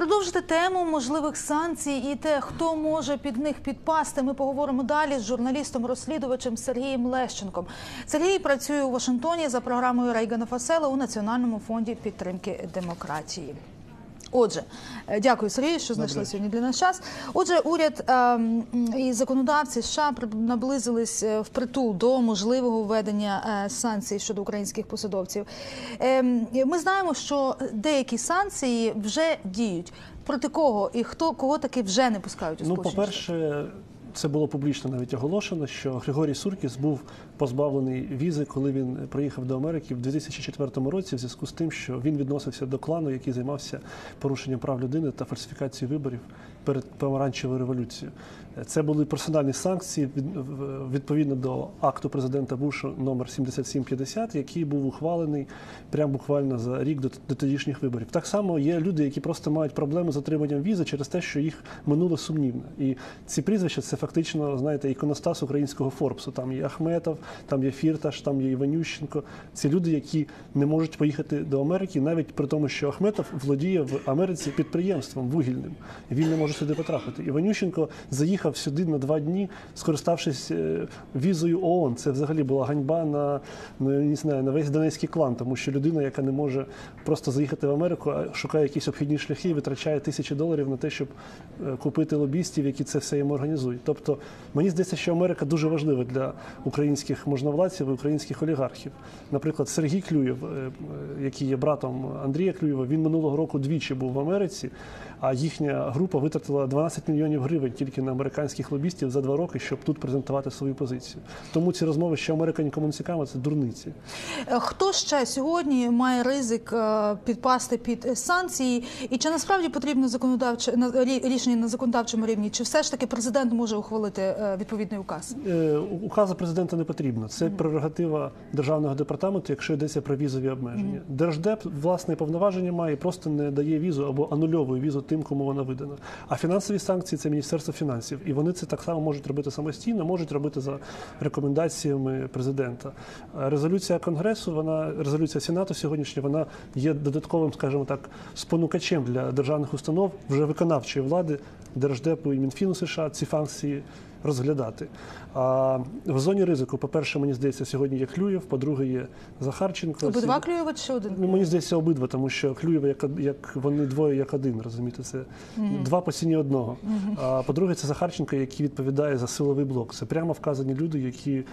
Продовжити тему можливих санкцій і те, хто може під них підпасти. Ми поговоримо далі з журналістом-розслідувачем Сергієм Лещенком. Сергій працює у Вашингтоні за програмою Рейгана Фасела у Національному фонді підтримки демократії. Отже, е, дякую Сергію, що знайшли сьогодні для нас час. Отже, уряд ем, і законодавці США наблизились е, впритул до можливого введення е, санкцій щодо українських посадовців. Ем, Ми знаємо, що деякі санкції вже діють. Проти кого і хто кого таки вже не пускають у Ну, по-перше, це було публічно навіть оголошено, що Григорій Суркіс був позбавлений візи, коли він приїхав до Америки в 2004 році, в зв'язку з тим, що він відносився до клану, який займався порушенням прав людини та фальсифікацією виборів перед помаранчевою революцією. Це були персональні санкції відповідно до акту президента Бушу номер 7750, який був ухвалений прямо буквально за рік до, тодішніх виборів. Так само є люди, які просто мають проблеми з отриманням візи через те, що їх минуло сумнівне. І ці прізвища це фактично, знаєте, іконостас українського Форбсу. Там є Ахметов, там є Фірташ, там є Іванющенко. Це люди, які не можуть поїхати до Америки, навіть при тому, що Ахметов володіє в Америці підприємством вугільним. Він не може сюди потрапити. Іванющенко заїхав сюди на два дні, скориставшись е, візою ООН. Це взагалі була ганьба на, ну, не знаю, на весь донецький клан, тому що людина, яка не може просто заїхати в Америку, а шукає якісь обхідні шляхи, витрачає тисячі доларів на те, щоб е, купити лобістів, які це все йому організують. Тобто мені здається, що Америка дуже важлива для українських можновладців і українських олігархів. Наприклад, Сергій Клюєв, е, е, який є братом Андрія Клюєва, він минулого року двічі був в Америці, а їхня група витратила 12 мільйонів гривень тільки на американських лобістів за два роки, щоб тут презентувати свою позицію. Тому ці розмови, що Америка нікому не цікава, це дурниці. Е, Хто ще сьогодні має ризик підпасти під санкції? І чи насправді потрібно законодавче рішення на законодавчому рівні? Чи все ж таки президент може ухвалити е, відповідний указ? Е, Указу президента не потрібно. Це прерогатива державного департаменту, якщо йдеться про візові обмеження. Держдеп власне повноваження має, просто не дає візу або анульовує візу тим, кому вона видана. А фінансові санкції це Міністерство фінансів, і вони це так само можуть робити самостійно, можуть робити за рекомендаціями президента. Резолюція Конгресу, вона резолюція Сенату сьогоднішня, вона є додатковим, скажімо так, спонукачем для державних установ вже виконавчої влади, держдепу і Мінфіну США ці санкції You. Розглядати. А в зоні ризику, по-перше, мені здається, сьогодні є Клюєв, по-друге, є Захарченко. Обидва Клюєва чи один? Ну, мені здається, обидва, тому що Клюєва як, як вони двоє як один, розумієте, це два по ціні одного. А по-друге, це Захарченко, який відповідає за силовий блок. Це прямо вказані люди, які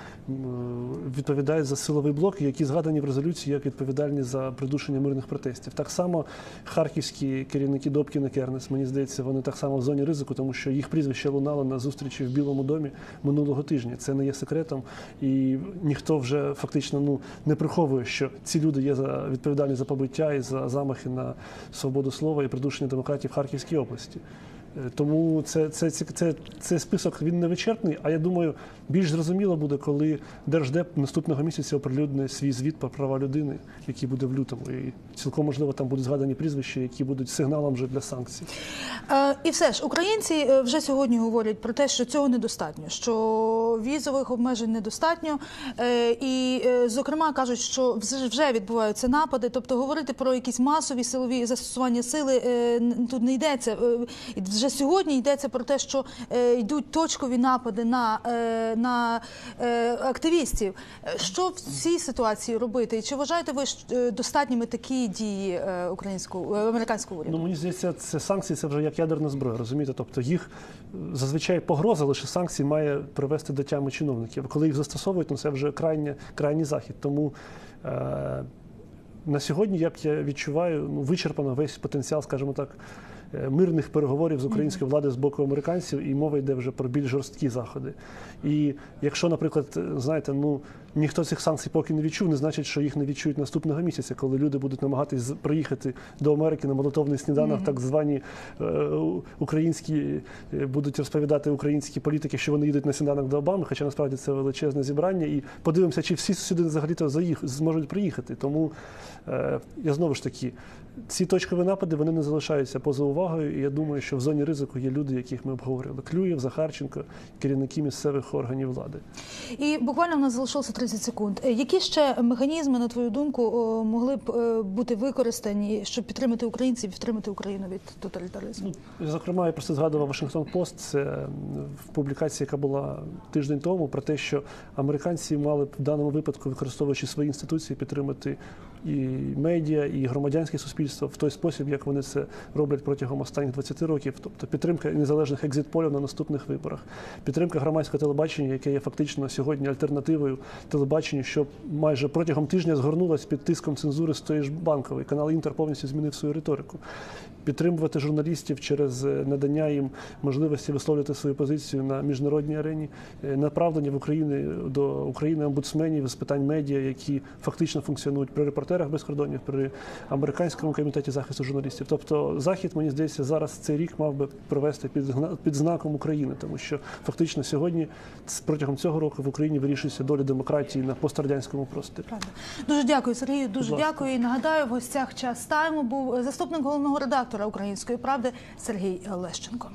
відповідають за силовий блок, які згадані в резолюції як відповідальні за придушення мирних протестів. Так само харківські керівники Добкін і Кернес, мені здається, вони так само в зоні ризику, тому що їх прізвище лунало на зустрічі в Білому домі минулого тижня. Це не є секретом, і ніхто вже фактично ну не приховує, що ці люди є за відповідальні за побиття і за замахи на свободу слова і придушення демократії в Харківській області. Е, Тому це, це, це, це, це список він не вичерпний, а я думаю, більш зрозуміло буде, коли Держдеп наступного місяця оприлюднить свій звіт про права людини, який буде в лютому. І цілком можливо там будуть згадані прізвища, які будуть сигналом вже для санкцій. Е, І все ж українці е, вже сьогодні говорять про те, що цього недостатньо, що візових обмежень недостатньо, і зокрема кажуть, що вже- вже відбуваються напади. Тобто говорити про якісь масові силові застосування сили тут не йдеться. Е, і Вже сьогодні йдеться про те, що е, йдуть точкові напади на, е, на е, активістів. Що в цій ситуації робити? І чи вважаєте ви достатніми такі дії українського американського уряду? Ну мені здається, це санкції це вже як ядерна зброя, розумієте? Тобто їх зазвичай погроза лише санкцій має привести до тями чиновників. Коли їх застосовують, ну це вже крайня, крайній захід. Тому е, на сьогодні, як я відчуваю, ну вичерпано весь потенціал, скажімо так. Е, Мирних переговорів з української влади з боку американців, і мова йде вже про більш жорсткі заходи. І якщо, наприклад, е, знаєте, ну ніхто цих санкцій поки не відчув, не значить, що їх не відчують наступного місяця, коли люди будуть намагатись приїхати до Америки на молотовний сніданок, так звані е, українські е, будуть розповідати українські політики, що вони їдуть на сніданок до Обами, хоча насправді це величезне зібрання. І подивимося, чи всі сюди взагалі-то заїх зможуть приїхати. Тому е, я знову ж таки, ці точкові напади вони не залишаються поза увагою. І я думаю, що в зоні ризику є люди, яких ми обговорювали: Клюєв, Захарченко, керівники місцевих органів влади. І буквально в нас залишилося 30 секунд. Е, Які ще механізми, на твою думку, могли б е, бути використані, щоб підтримати українців, підтримати Україну від тоталітаризму? Зокрема, я просто згадував Вашингтон Пост. В публікації, яка була тиждень тому, про те, що американці мали б в даному випадку, використовуючи свої інституції, підтримати і медіа, і громадянське суспільство в той спосіб, як вони це роблять протягом останніх 20 років. Тобто підтримка незалежних екзит-полів на наступних виборах, підтримка громадського телебачення, яке є фактично сьогодні альтернативою телебаченню, що майже протягом тижня згорнулась під тиском цензури з тої ж банкової. Канал Інтер повністю змінив свою риторику. Підтримувати журналістів через е, надання їм можливості висловлювати свою позицію на міжнародній арені, е, направлення в Україні до України омбудсменів з питань медіа, які фактично функціонують при репортерах без кордонів, при американському комітеті захисту журналістів. Тобто захід, мені здається, зараз цей рік мав би провести під під знаком України, тому що фактично сьогодні протягом цього року в Україні вирішується доля демократії на пострадянському просторі. Правда. Дуже дякую, Сергію. Дуже дякую. І нагадаю, в гостях час тайму був заступник головного редактора Української правди Сергій Лещенко.